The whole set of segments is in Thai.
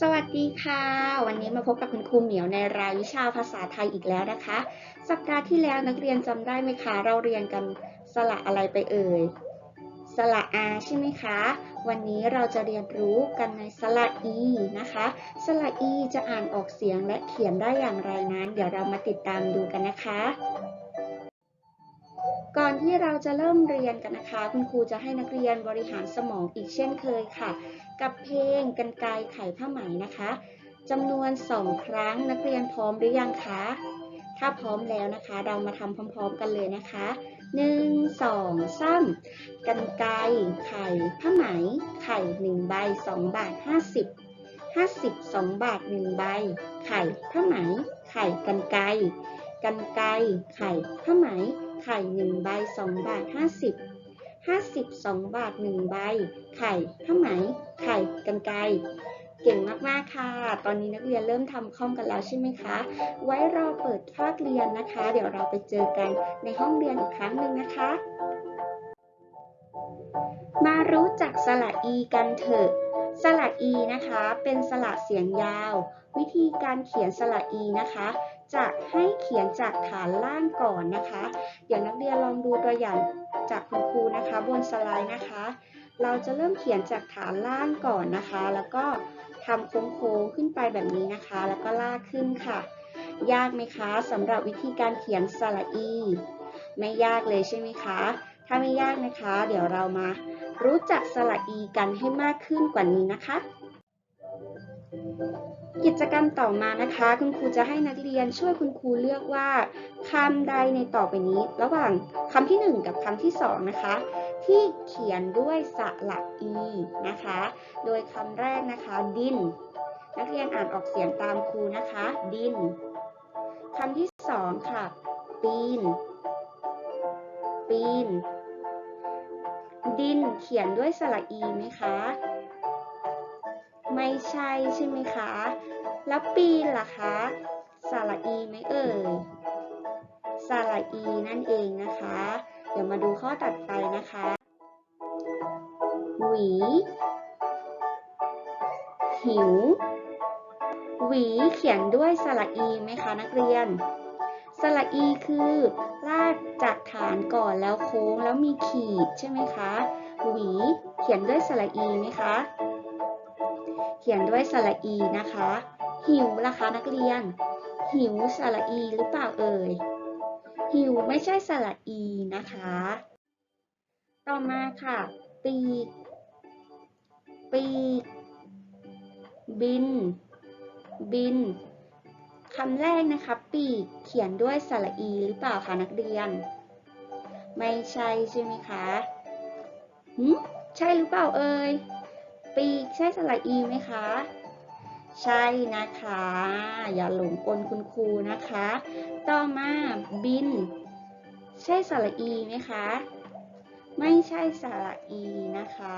สวัสดีค่ะ วันนี้มาพบกับคุณครูเหมียวในรายวิชาภาษาไทยอีกแล้วนะคะ สัปดาห์ที่แล้วนักเรียนจำได้ไหมคะ เราเรียนกันสระอะไรไปเอ่ย สระอาใช่ไหมคะ วันนี้เราจะเรียนรู้กันในสระอีนะคะ สระอีจะอ่านออกเสียงและเขียนได้อย่างไรนั้น เดี๋ยวเรามาติดตามดูกันนะคะ ก่อนที่เราจะเริ่มเรียนกันนะคะ คุณครูจะให้นักเรียนบริหารสมองอีกเช่นเคยค่ะ กับเพลงกันไกไขผ้าไหมนะคะจำนวนสองครั้งนักเรียนพร้อมหรือยังคะ ถ้าพร้อมแล้วนะคะ เรามาทำพร้อมๆกันเลยนะคะหนึ่งสองสามกันไกไข่ผ้าไหม ไข่หนึ่งใบสองบาทห้าสิบห้าสิบสองบาทหนึ่งใบ ไข่ผ้าไหม ไข่กันไกกันไกไข่ผ้าไหม ไข่หนึ่งใบสองบาทห้าสิบห้าสิบสองบาทหนึ่งใบ ไข่ผ้าไหม ไข่กันไกเก่งมาก ๆ ค่ะ ตอนนี้นักเรียนเริ่มทำคล่องกันแล้วใช่ไหมคะ ไว้รอเปิดภาคเรียนนะคะ เดี๋ยวเราไปเจอกันในห้องเรียนอีกครั้งหนึ่งนะคะ มารู้จักสระอีกันเถอะ สระอีนะคะ เป็นสระเสียงยาว วิธีการเขียนสระอีนะคะจะให้เขียนจากฐานล่างก่อนนะคะ เดี๋ยวนักเรียนลองดูตัวอย่าง จากคุณครูนะคะบนสไลด์นะคะ เราจะเริ่มเขียนจากฐานล่างก่อนนะคะ แล้วก็ทำโค้งๆขึ้นไปแบบนี้นะคะ แล้วก็ลากขึ้นค่ะ ยากไหมคะสำหรับวิธีการเขียนสระอี ไม่ยากเลยใช่ไหมคะ ถ้าไม่ยากนะคะ เดี๋ยวเรามารู้จักสระอีกันให้มากขึ้นกว่านี้นะคะ กิจกรรมต่อมานะคะ คุณครูจะให้นักเรียนช่วยคุณครูเลือกว่าคำใดในต่อไปนี้ ระหว่างคำที่ 1 กับคำที่ 2 นะคะ ที่เขียนด้วยสระอีนะคะ โดยคำแรกนะคะ ดิน นักเรียนอ่านออกเสียงตามครูนะคะ ดินคำที่ 2 ค่ะ ปีน ปีน ดินเขียนด้วยสระอีไหมคะ ไม่ใช่ใช่ไหมคะ แล้วปีนล่ะคะ สระอีไหมเอ่ย สระอีนั่นเองนะคะ เดี๋ยวมาดูข้อตัดไปนะคะ หวี หิว หวีเขียนด้วยสระอีไหมคะนักเรียน สระอีคือลากจากฐานก่อนแล้วโค้งแล้วมีขีดใช่ไหมคะ หวีเขียนด้วยสระอีไหมคะ ขียนด้วยสระอีนะคะ หิวล่ะคะนักเรียน หิวสระอีหรือเปล่าเอ่ย หิวไม่ใช่สระอีนะคะ ต่อมาค่ะ ปีก ปีก บิน บินคำแรกนะคะ ปีกเขียนด้วยสระอีหรือเปล่าคะนักเรียน ไม่ใช่ใช่ไหมคะหืมใช่หรือเปล่าเอ่ย ปีกใช่สระอีไหมคะ ใช่นะคะ อย่าหลงกลคุณครูนะคะ ต่อมาบิน ใช่สระอีไหมคะ ไม่ใช่สระอีนะคะ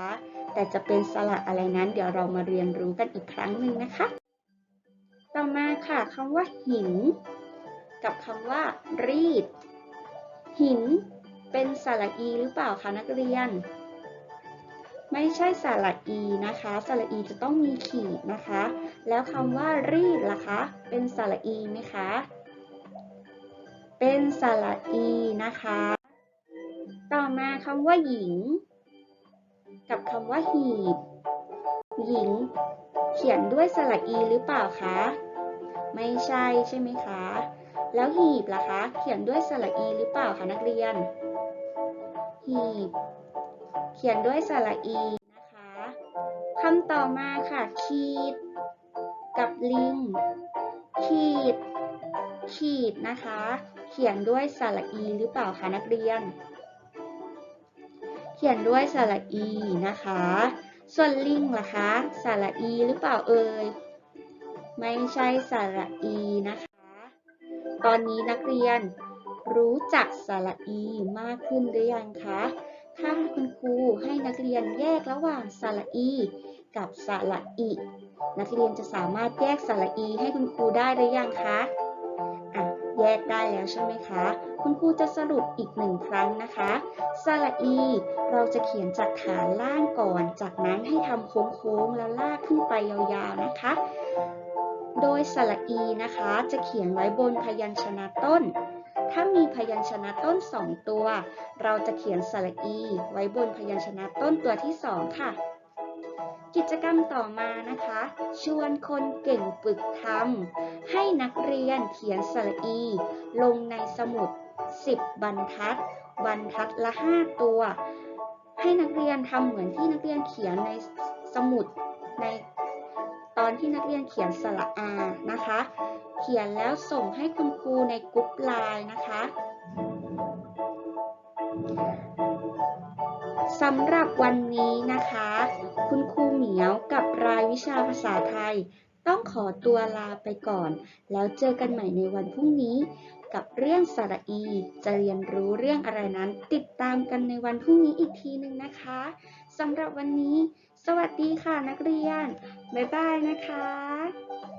แต่จะเป็นสระอะไรนั้น เดี๋ยวเรามาเรียนรู้กันอีกครั้งหนึ่งนะคะ ต่อมาค่ะคำว่าหิน กับคำว่ารีด หินเป็นสระอีหรือเปล่าคะนักเรียน ไม่ใช่สระอีนะคะสระอีจะต้องมีขีดนะคะ แล้วคำว่ารีดล่ะคะ เป็นสระอีไหมคะ เป็นสระอีนะคะ ต่อมาคำว่าหญิง กับคำว่าหีบ หญิง เขียนด้วยสระอีหรือเปล่าคะ ไม่ใช่ใช่ไหมคะ แล้วหีบล่ะคะ เขียนด้วยสระอีหรือเปล่าคะนักเรียน หีบ เขียนด้วยสระอีนะคะคำต่อมาค่ะ ขีด กับลิง ขีด ขีดนะคะ เขียนด้วยสระอีหรือเปล่าคะนักเรียน เขียนด้วยสระอีนะคะ ส่วนลิงล่ะคะสระอีหรือเปล่าเอ่ยไม่ใช่สระอีนะคะ ตอนนี้นักเรียนรู้จักสระอีมากขึ้นหรือยังคะ ถ้าคุณครูให้นักเรียนแยกระหว่างสระอี กับสระอีนักเรียนจะสามารถแยกสระอีให้คุณครูได้หรือยังคะอะแยกได้แล้วใช่ไหมคะ คุณครูจะสรุปอีกหนึ่งครั้งนะคะสระอี เราจะเขียนจากฐานล่างก่อน จากนั้นให้ทำโค้งๆแล้วลากขึ้นไปยาวๆนะคะ โดยสระอีนะคะ จะเขียนไว้บนพยัญชนะต้น ถ้ามีพยัญชนะต้นสองตัว เราจะเขียนสระอี ไว้บนพยัญชนะต้นตัวที่สองค่ะ กิจกรรมต่อมานะคะ ชวนคนเก่งฝึกทำให้นักเรียนเขียนสระอี ลงในสมุด 10 บรรทัด บรรทัดละ 5 ตัว ให้นักเรียนทำเหมือนที่นักเรียนเขียนในสมุดใน อนที่นักเรียนเขียนสระอานะคะ เขียนแล้วส่งให้คุณครูในกรุ๊ปไลน์นะคะสำหรับวันนี้นะคะ คุณครูเหมียวกับรายวิชาภาษาไทย ต้องขอตัวลาไปก่อน แล้วเจอกันใหม่ในวันพรุ่งนี้ กับเรื่องสระอี จะเรียนรู้เรื่องอะไรนั้น ติดตามกันในวันพรุ่งนี้อีกทีหนึ่งนะคะสำหรับวันนี้ สวัสดีค่ะนักเรียน บ๊ายบายนะคะ